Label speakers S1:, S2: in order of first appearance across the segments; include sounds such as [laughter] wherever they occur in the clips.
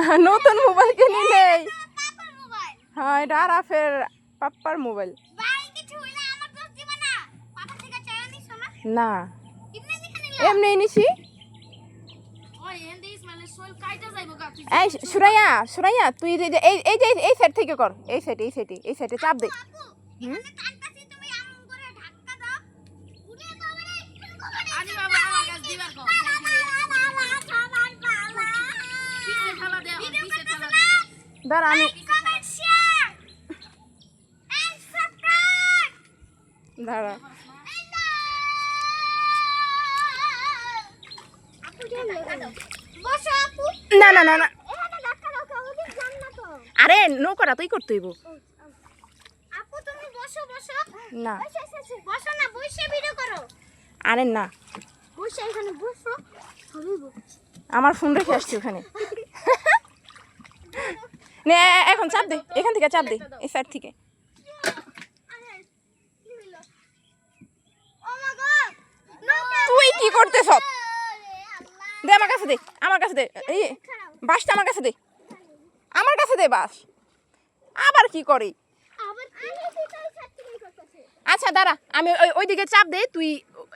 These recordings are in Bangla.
S1: [laughs] নতুন মোবাইল কিনি নেই। হ্যাঁ এটা আরাফের পাপ্পার মোবাইল
S2: না।
S1: এমনি নিছি
S2: তুই
S1: এই সুরাইয়া সুরাইয়া তুই যে যে- এই এই যে এই সাইড থেকে কর। এই সাইড এই সাইডে এই সাইডে চাপ দে।
S2: করে ধাক্কা দাও। উড়ে বাবা রে
S3: আনি বাবা আমার কাছে দিবার কও কিসে ঠালা দে এখন কিসে ঠালা দে
S1: দাঁড়া আমি দাঁড়া। না না না না। আরে নৌকাটা তুই করতে হইব। না।
S2: করো।
S1: আরে না। আমার ফোন রেখে আসছি ওখানে। [laughs] নে এখন চাপ দে এখান থেকে চাপ দে এই সাইড থেকে। তুই কি করতেছ?
S2: আরে আল্লাহ
S1: দে আমার কাছে দে আমার কাছে দে এই বাসটা আমার কাছে দে আমার কাছে দে বাস। আবার কি করে? আচ্ছা দাঁড়া আমি ওই ওইদিকে চাপ দে তুই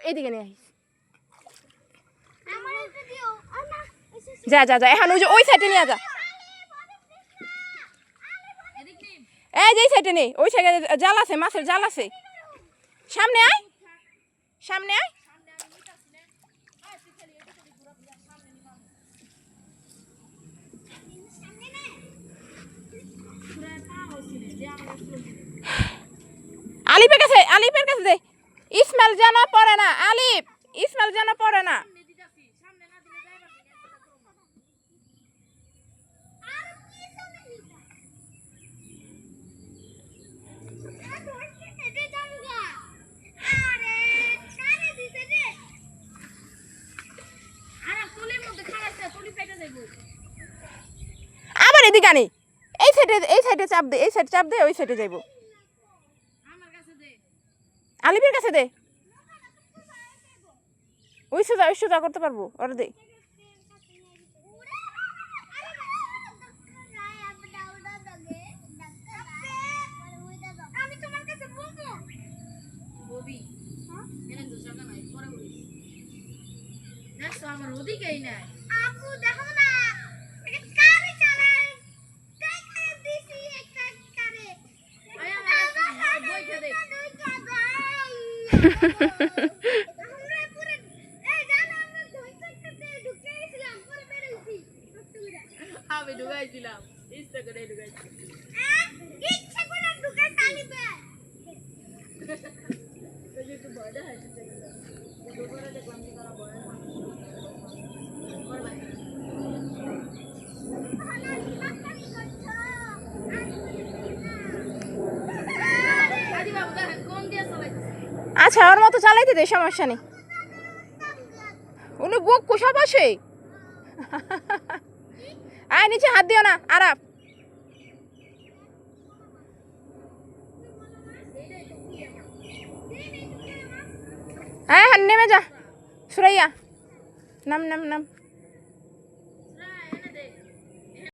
S1: এইদিকে নিয়ে
S2: এসে
S1: যা যা যা এখন ওই যে ওই সাইডে নিয়ে যা
S3: এদিক নিন
S1: এই যে সাইডে নেই ওই সাইডে জাল আছে, মাছের জাল আছে। সামনে আয় সামনে আয়। আলিপের কাছে আলিপের কাছে দে। ইসমাইল যেন পড়ে না, আলিপ, ইসমাইল যেন পড়ে না। আবার এদিকে আনি। এই সাইডে এই সাইডে চাপ দে এই সাইডে চাপ দে ওই সাইডে যাইবো।
S3: আমার কাছে দে।
S1: আলিপের কাছে দে ওই সোজা ওই সোজা করতে পারব ওর দে।
S2: আমি তোমার কাছে বলব
S3: ববি এনে তো জায়গা নাই পরে বলিস। দেখছ আমার ওদিকেই নাই।
S2: আপু দেখো না এটা কারে চালায় টাকা দিছি একটা কারে
S3: আয় আমার কাছে বইটা দে
S2: দুইটা ভাই আমরা পুরো এই জানো আমরা ধইতে ঢুকে গেছিলাম পরে বের হইছি
S3: আমি ঢুকাইছিলাম ইচ্ছা করে ঢুকাইছি
S2: ইচ্ছা করে ঢুকে তালিবে
S3: ওই যে একটু ভয়টা হয়েছে দুপুরে দেখলাম যে তারা ভয়
S1: আচ্ছা ওর মতো চালাইতে দে, সমস্যা নেই। উনি বুক কুসা বসে আয়, নিচে হাত দিও না, আরাপ। হ্যাঁ হ্যাঁ নেমে যা। সুরাইয়া, নাম নাম নাম।